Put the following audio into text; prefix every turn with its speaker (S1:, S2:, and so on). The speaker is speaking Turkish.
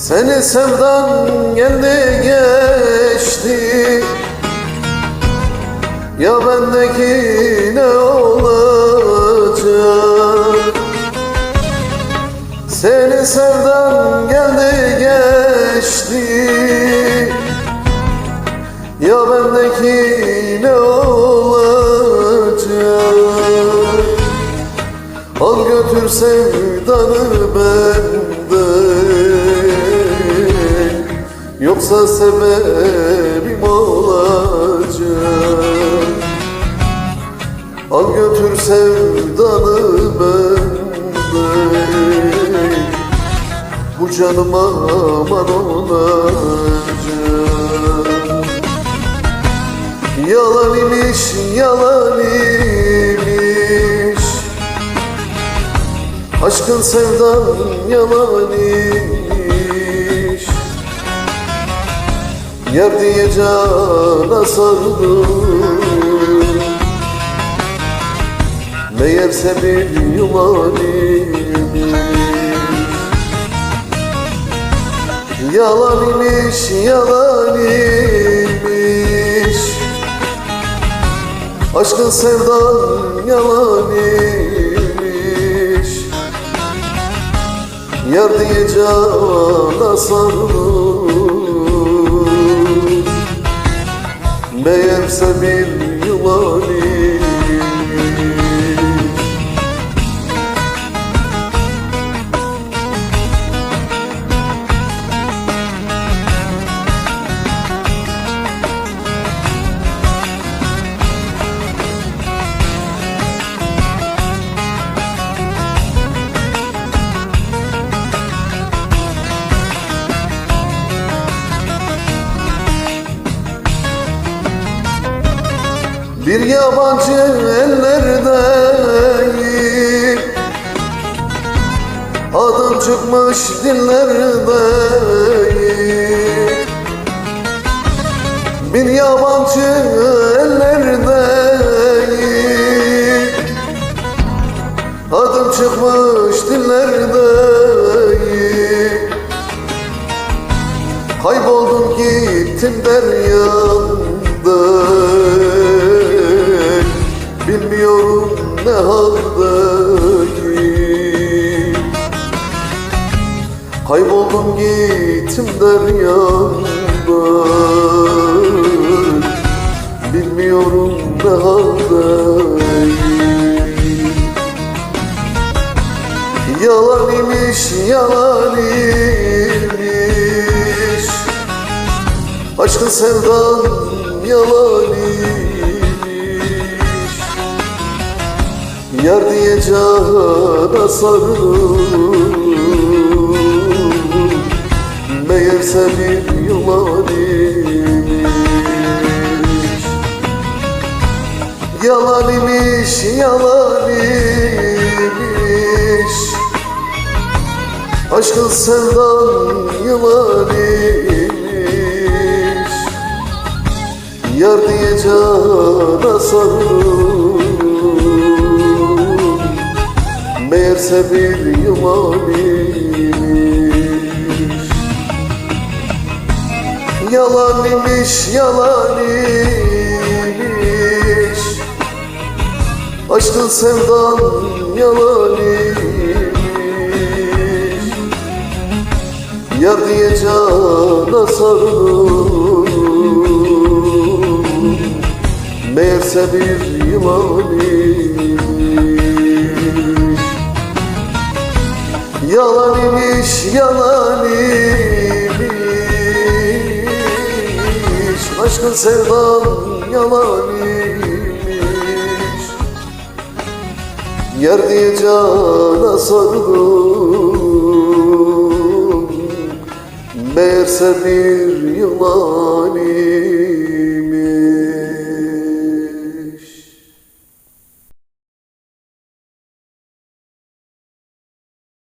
S1: Seni sevdan geldi geçti. Ya bendeki ne olacak? Seni sevdan geldi geçti. Ya bendeki ne olacak? Al götür sevdanı benden Yoksa sebebim olacak. Al götür sevdanı benden. Bu canıma aman olacak. Yalan imiş, yalan imiş. Aşkın sevdan yalan imiş Yer diye cana sardım. Meğerse bir yulan imiş. Yalan imiş, yalan imiş. Aşkın sevdan yalan imiş. Yar diye cana sarılır Meğerse bir yılan Bir yabancı ellerdeyim Adım çıkmış dillerdeyim Bir yabancı ellerdeyim Adım çıkmış dillerdeyim Kayboldum gittim deryanda ne haldeyim Kayboldum gittim deryanda Bilmiyorum ne haldeyim Yalan imiş, yalan imiş. Aşkın sevdan yalan Yar diye cana sarılır Meğerse bir yılan imiş. Yalan imiş, yalan imiş. Aşkın sevdan yılan imiş. Yar diye cana Meğerse bir yılan imiş Yalan imiş, yalan imiş. Aşkın sevdan yalan imiş. Yar diye cana sarılır. Meğerse bir yılan imiş Yalan imiş, yalan imiş. Aşkın sevdan yalan imiş. Yer diye cana sarıldım. Meğerse bir yılan